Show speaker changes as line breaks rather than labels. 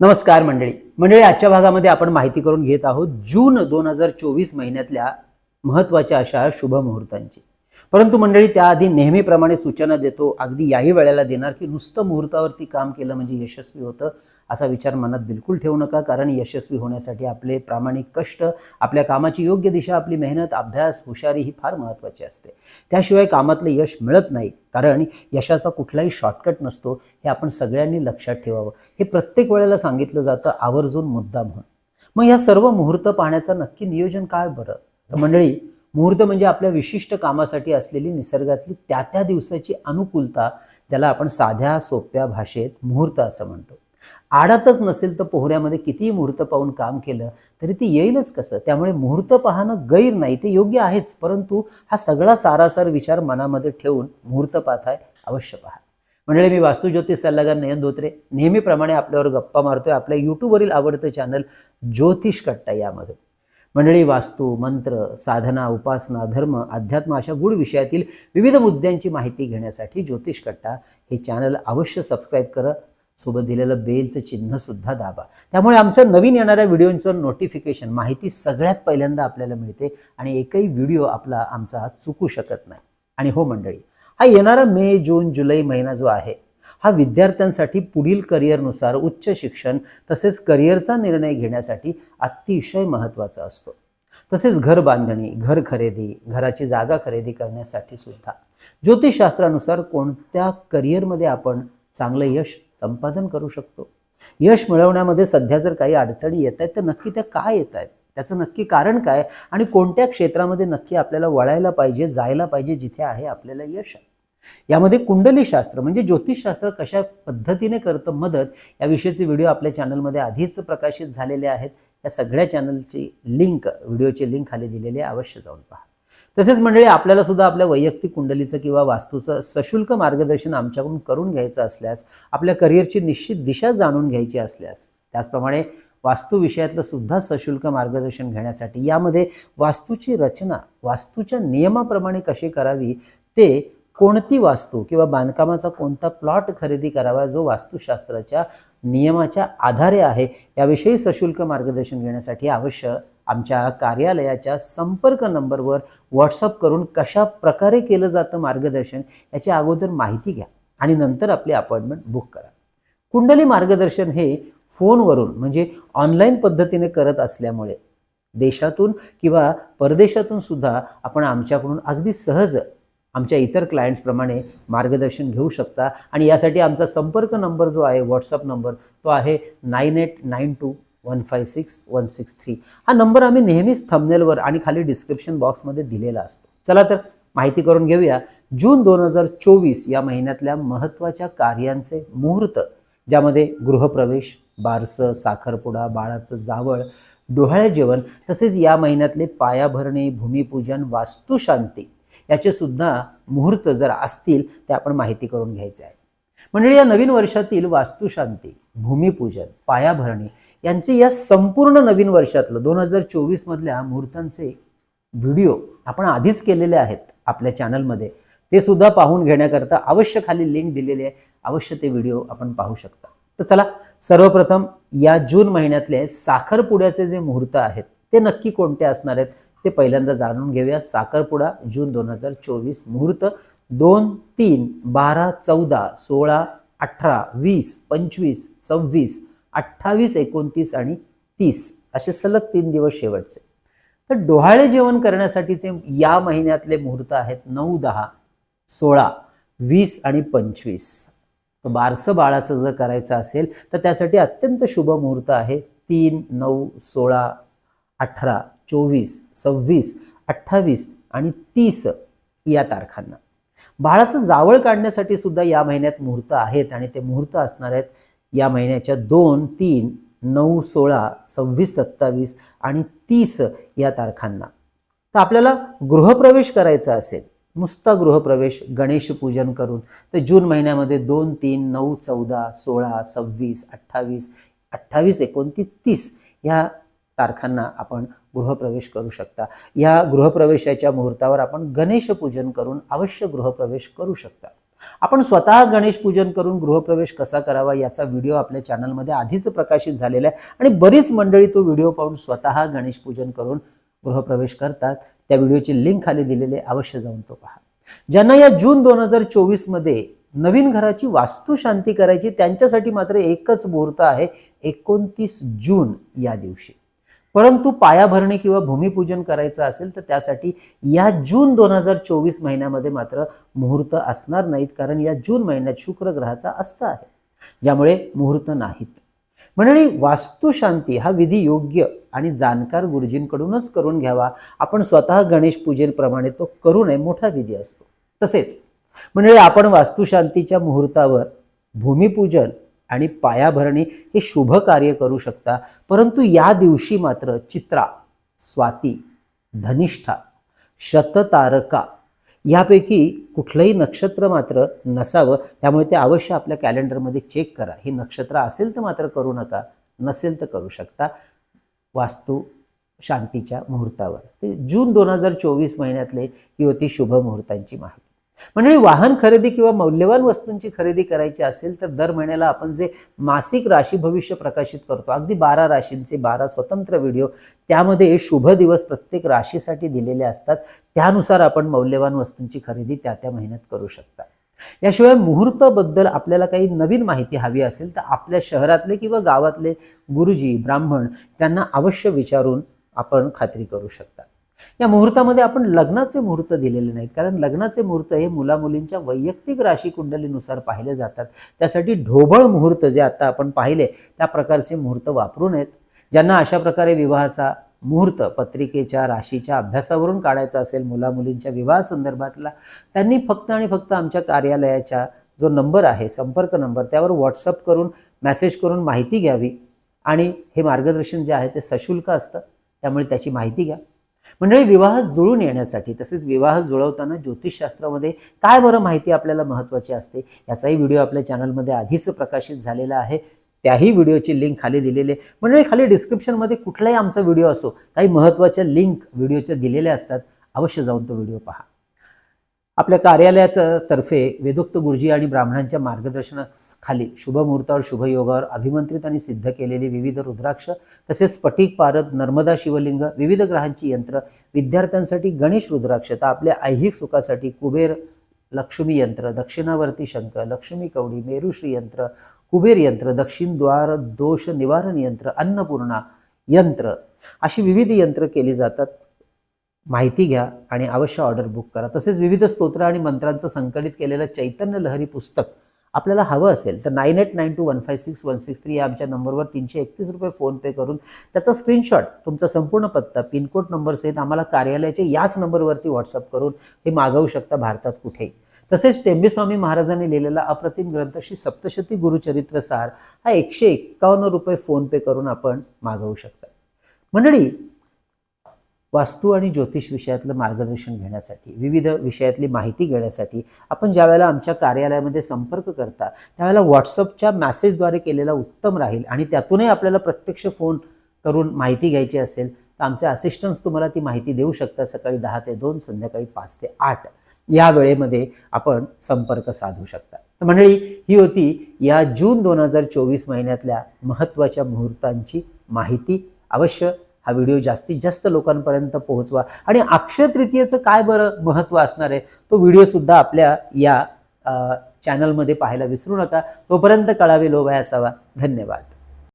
नमस्कार मंडळी. मंडळी आजच्या भागामध्ये आपण माहिती करून घेत आहोत जून दोन हजार चोवीस महिन्यातल्या महत्त्वाच्या अशा शुभ मुहूर्तांची. परंतु मंडळी त्याआधी नेहमीप्रमाणे सूचना देतो अगदी याही वेळेला देणार की नुसतं मुहूर्तावरती काम केलं म्हणजे यशस्वी होतं असा विचार मनात बिलकुल ठेवू नका कारण यशस्वी होण्यासाठी आपले प्रामाणिक कष्ट आपल्या कामाची योग्य दिशा आपली मेहनत अभ्यास हुशारी ही फार महत्त्वाची असते. त्याशिवाय कामातलं यश मिळत नाही कारण यशाचा कुठलाही शॉर्टकट नसतो हे आपण सगळ्यांनी लक्षात ठेवावं. हे प्रत्येक वेळेला सांगितलं जातं आवर्जून मुद्दा म्हणून. मग या सर्व मुहूर्त पाहण्याचं नक्की नियोजन काय बरं? मंडळी मुहूर्त म्हणजे आपल्या विशिष्ट कामासाठी असलेली निसर्गातली त्या त्या दिवसाची अनुकूलता ज्याला आपण साध्या सोप्या भाषेत मुहूर्त असं म्हणतो. आडातच नसेल तर पोहऱ्यामध्ये कितीही मुहूर्त पाहून काम केलं तरी ती येईलच कसं? त्यामुळे मुहूर्त पाहणं गैर नाही ते योग्य आहेच. परंतु हा सगळा सारासार विचार मनामध्ये ठेवून मुहूर्त पाहताय अवश्य पहा. मंडळी मी वास्तुज्योतिष सल्लागार नयन धोत्रे. नेहमीप्रमाणे आपल्यावर गप्पा मारतोय. आपल्या यूट्यूबवरील आवडतं चॅनल ज्योतिष कट्टा यामध्ये. मंडळी वास्तू मंत्र साधना उपासना धर्म अध्यात्म अशा गूढ विषयातील विविध मुद्द्यांची माहिती घेण्यासाठी ज्योतिष कट्टा हे चॅनल अवश्य सबस्क्राईब करा. सोबत दिलेलं बेलचं चिन्ह सुद्धा दाबा. त्यामुळे आमच्या नवीन येणाऱ्या व्हिडिओचं नोटिफिकेशन माहिती सगळ्यात पहिल्यांदा आपल्याला मिळते आणि एकही व्हिडिओ आपला आमचा चुकू शकत नाही. आणि हो मंडळी हा येणारा मे जून जुलै महिना जो आहे हा विद्यार्थ्यांसाठी पुढील करिअरनुसार उच्च शिक्षण तसेच करिअरचा निर्णय घेण्यासाठी अतिशय महत्त्वाचा असतो. तसेच घर बांधणी घर खरेदी घराची जागा खरेदी करण्यासाठी सुद्धा. ज्योतिषशास्त्रानुसार कोणत्या करिअरमध्ये आपण चांगलं यश संपादन करू शकतो? यश मिळवण्यामध्ये सध्या जर काही अडचणी येत आहेत तर नक्की त्या काय येत आहेत? त्याचं नक्की कारण काय? आणि कोणत्या क्षेत्रामध्ये नक्की आपल्याला वळायला पाहिजे जायला पाहिजे जिथे आहे आपल्याला यश यामध्ये कुंडलीशास्त्र म्हणजे ज्योतिषशास्त्र कशा पद्धतीने करतं मदत याविषयीचे व्हिडिओ आपल्या चॅनलमध्ये आधीच प्रकाशित झालेले आहेत. या सगळ्या चॅनलची लिंक व्हिडिओची लिंक खाली दिलेली आहे अवश्य जाऊन पहा. तसेच मंडळी आपल्याला सुद्धा आपल्या वैयक्तिक कुंडलीचं किंवा वास्तूचं सशुल्क मार्गदर्शन आमच्याकडून करून घ्यायचं असल्यास आपल्या करिअरची निश्चित दिशा जाणून घ्यायची असल्यास त्याचप्रमाणे वास्तू विषयातलं सुद्धा सशुल्क मार्गदर्शन घेण्यासाठी यामध्ये वास्तूची रचना वास्तूच्या नियमाप्रमाणे कशी करावी ते कोणती वास्तू किंवा बांधकामाचा कोणता प्लॉट खरेदी करावा जो वास्तुशास्त्राच्या नियमाच्या आधारे आहे याविषयी सशुल्क मार्गदर्शन घेण्यासाठी अवश्य आमच्या कार्यालयाच्या संपर्क नंबरवर व्हॉट्सअप करून कशा प्रकारे केलं जातं मार्गदर्शन याची अगोदर माहिती घ्या आणि नंतर आपली अपॉइंटमेंट बुक करा. कुंडली मार्गदर्शन हे फोनवरून म्हणजे ऑनलाईन पद्धतीने करत असल्यामुळे देशातून किंवा परदेशातून सुद्धा आपण आमच्याकडून अगदी सहज आमच्या इतर क्लायंट्सप्रमाणे मार्गदर्शन घेऊ शकता. आणि यासाठी आमचा संपर्क नंबर जो आहे व्हॉट्सअप नंबर तो आहे nine eight nine two one five six one six three. हा नंबर आम्ही नेहमीच थंबनेलवर आणि खाली डिस्क्रिप्शन बॉक्समध्ये दिलेला असतो. चला तर माहिती करून घेऊया. जून दोन हजार चोवीस या महिन्यातल्या महत्त्वाच्या कार्यांचे मुहूर्त ज्यामध्ये गृहप्रवेश बारसं साखरपुडा बाळाचं जावळ डोहाळे जेवण तसेच या महिन्यातले पायाभरणी भूमिपूजन वास्तुशांती याचे सुद्धा मुहूर्त जर असतील ते आपण माहिती करून घ्यायचे आहे. मंडळी या नवीन वर्षातील वास्तुशांती भूमिपूजन पायाभरणी यांचे या संपूर्ण नवीन वर्षातलं दोन हजार चोवीस मधल्या मुहूर्तांचे व्हिडिओ आपण आधीच केलेले आहेत आपल्या चॅनलमध्ये. ते सुद्धा पाहून घेण्याकरता अवश्य खाली लिंक दिलेली आहे. अवश्य ते व्हिडिओ आपण पाहू शकता. तर चला सर्वप्रथम या जून महिन्यातले साखरपुड्याचे जे मुहूर्त आहेत ते नक्की कोणते असणार आहेत? ते पहिल्यांदा जाणून घेऊया. साखरपुडा जून दोन हजार चोवीस मुहूर्त दोन तीन बारा चौदा सोळा अठरा वीस पंचवीस सव्वीस अठ्ठावीस एकोणतीस आणि तीस असे सलग तीन दिवस शेवटचे. तर डोहाळे जेवण करण्यासाठीचे या महिन्यातले मुहूर्त आहेत नऊ दहा सोळा वीस आणि पंचवीस. तर बारसं बाळाचं जर करायचं असेल तर त्यासाठी अत्यंत शुभ मुहूर्त आहे तीन नऊ सोळा अठरा चोवीस सव्वीस अठ्ठावीस आणि तीस या तारखांना. बाळाचं जावळ काढण्यासाठी सुद्धा या महिन्यात मुहूर्त आहेत आणि ते मुहूर्त असणार आहेत या महिन्याच्या दोन तीन नऊ सोळा सव्वीस सत्तावीस आणि तीस या तारखांना. तर आपल्याला गृहप्रवेश करायचा असेल नुसता गृहप्रवेश गणेश पूजन करून तर जून महिन्यामध्ये दोन तीन नऊ चौदा सोळा सव्वीस अठ्ठावीस अठ्ठावीस एकोणतीस तीस ह्या तारखांना आपण गृहप्रवेश करू शकता. या गृहप्रवेशाच्या मुहूर्तावर आपण गणेश पूजन करून अवश्य गृहप्रवेश करू शकता. आपण स्वतः गणेश पूजन करून गृहप्रवेश कसा करावा याचा व्हिडिओ आपल्या चॅनलमध्ये आधीच प्रकाशित झालेला आहे आणि बरीच मंडळी तो व्हिडिओ पाहून स्वतः गणेश पूजन करून गृहप्रवेश करतात. त्या व्हिडिओची लिंक खाली दिलेली आहे. अवश्य जाऊन तो पहा. ज्यांना या जून दोन हजार चोवीसमध्ये नवीन घराची वास्तुशांती करायची त्यांच्यासाठी मात्र एकच मुहूर्त आहे एकोणतीस जून या दिवशी. परंतु पायाभरणी किंवा भूमिपूजन करायचं असेल तर त्यासाठी या जून दोन हजार चोवीस महिन्यामध्ये मात्र मुहूर्त असणार नाहीत कारण या जून महिन्यात शुक्र ग्रहाचा अस्त आहे ज्यामुळे मुहूर्त नाहीत. मंडळी वास्तुशांती हा विधी योग्य आणि जाणकार गुरुजींकडूनच करून घ्यावा. आपण स्वतः गणेश पूजेप्रमाणे तो करू नये मोठा विधी असतो. तसेच मंडळी आपण वास्तुशांतीच्या मुहूर्तावर भूमिपूजन आणि पायाभरणी हे शुभ कार्य करू शकता. परंतु या दिवशी मात्र चित्रा स्वाती धनिष्ठा शततारका यापैकी कुठलंही नक्षत्र मात्र नसावं. त्यामुळे ते अवश्य आपल्या कॅलेंडरमध्ये चेक करा. हे नक्षत्र असेल तर मात्र करू नका नसेल तर करू शकता. वास्तू शांतीच्या मुहूर्तावर. ते जून दोन हजार चोवीस महिन्यातले ही होती शुभ मुहूर्तांची माहिती. म्हणजे वाहन खरेदी किंवा मौल्यवान वस्तूंची खरेदी करायची असेल तर दर महिन्याला आपण जे मासिक राशी भविष्य प्रकाशित करतो अगदी बारा राशींचे बारा स्वतंत्र व्हिडिओ त्यामध्ये शुभ दिवस प्रत्येक राशीसाठी दिलेले असतात. त्यानुसार आपण मौल्यवान वस्तूंची खरेदी त्या त्या महिन्यात करू शकता. याशिवाय मुहूर्ताबद्दल आपल्याला काही नवीन माहिती हवी असेल तर आपल्या शहरातले किंवा गावातले गुरुजी ब्राह्मण त्यांना अवश्य विचारून आपण खात्री करू शकता. या मुहूर्तामध्ये आपण लग्नाचे मुहूर्त दिलेले नाहीत. कारण लग्नाचे मुहूर्त हे मुलामुलींच्या वैयक्तिक राशी कुंडलीनुसार पाहिले जातात. त्यासाठी ढोबळ मुहूर्त जे आता आपण पाहिले त्या प्रकारचे मुहूर्त वापरू नयेत. ज्यांना अशा प्रकारे विवाहाचा मुहूर्त पत्रिकेच्या राशीच्या अभ्यासावरून काढायचा असेल मुलामुलींच्या विवाह संदर्भातला त्यांनी फक्त आणि फक्त आमच्या कार्यालयाच्या जो नंबर आहे संपर्क नंबर त्यावर व्हॉट्सअप करून मेसेज करून माहिती घ्यावी. आणि हे मार्गदर्शन जे आहे ते सशुल्क असतं. त्यामुळे त्याची माहिती घ्या. मंडळी विवाह जुळून येण्यासाठी तसेच विवाह जुळवताना ज्योतिषशास्त्रामध्ये काय बरं माहिती आपल्याला महत्त्वाची असते याचाही व्हिडिओ आपल्या चॅनलमध्ये आधीच प्रकाशित झालेला आहे. त्याही व्हिडिओची लिंक खाली दिलेली आहे. मंडळी खाली डिस्क्रिप्शनमध्ये कुठलाही आमचा व्हिडिओ असो काही महत्त्वाच्या लिंक व्हिडिओच्या दिलेल्या असतात अवश्य जाऊन तो व्हिडिओ पहा. आपल्या कार्यालयात तर्फे वेदोक्त गुरुजी आणि ब्राह्मणांच्या मार्गदर्शनाखाली शुभ शुभयोगावर अभिमंत्रित आणि सिद्ध केलेली विविध रुद्राक्ष तसेच स्फटिक पारद नर्मदा शिवलिंग विविध ग्रहांची यंत्र विद्यार्थ्यांसाठी गणेश रुद्राक्ष तर आपल्या ऐहिक सुखासाठी कुबेर लक्ष्मी यंत्र दक्षिणावर्ती शंख लक्ष्मी कवडी मेरुश्री यंत्र कुबेर यंत्र दक्षिण द्वार दोष निवारण यंत्र अन्नपूर्णा यंत्र अशी विविध यंत्र केली जातात. माहिती घ्या आणि अवश्य ऑर्डर बुक करा. तसेच विविध स्तोत्र आणि मंत्रांचं संकलित केलेलं चैतन्य लहरी पुस्तक आपल्याला हवं असेल तर nine eight nine two one five six one six three या आमच्या नंबरवर तीनशे एकतीस रुपये फोनपे करून त्याचा स्क्रीनशॉट तुमचा संपूर्ण पत्ता पिनकोड नंबर सहित आम्हाला कार्यालयाच्या याच नंबरवरती व्हॉट्सअप करून हे मागवू शकता भारतात कुठेही. तसेच टेंबेस्वामी महाराजांनी लिहिलेला अप्रतिम ग्रंथ श्री सप्तशती गुरुचरित्र सार हा एकशे एक्कावन्न रुपये फोनपे करून आपण मागवू शकता. मंडळी वास्तू आणि ज्योतिष विषयातलं मार्गदर्शन घेण्यासाठी विविध विषयातली माहिती घेण्यासाठी आपण ज्यावेळेला आमच्या कार्यालयामध्ये संपर्क करता त्यावेळेला व्हॉट्सअपच्या मॅसेजद्वारे केलेला उत्तम राहील आणि त्यातूनही आपल्याला प्रत्यक्ष फोन करून माहिती घ्यायची असेल तर आमचे असिस्टंट्स तुम्हाला ती माहिती देऊ शकतात सकाळी दहा ते दोन संध्याकाळी पाच ते आठ. या वेळेमध्ये आपण संपर्क साधू शकता. तर मंडळी ही होती या जून दोन हजार चोवीस महिन्यातल्या महत्त्वाच्या मुहूर्तांची माहिती. अवश्य हा व्हिडिओ जास्तीत जास्त लोकांपर्यंत पोहोचवा. आणि अक्षय तृतीयेचं काय बरं महत्त्व असणार आहे तो व्हिडिओसुद्धा आपल्या या चॅनलमध्ये पाहायला विसरू नका. तोपर्यंत कळावे लोभाय असावा. धन्यवाद.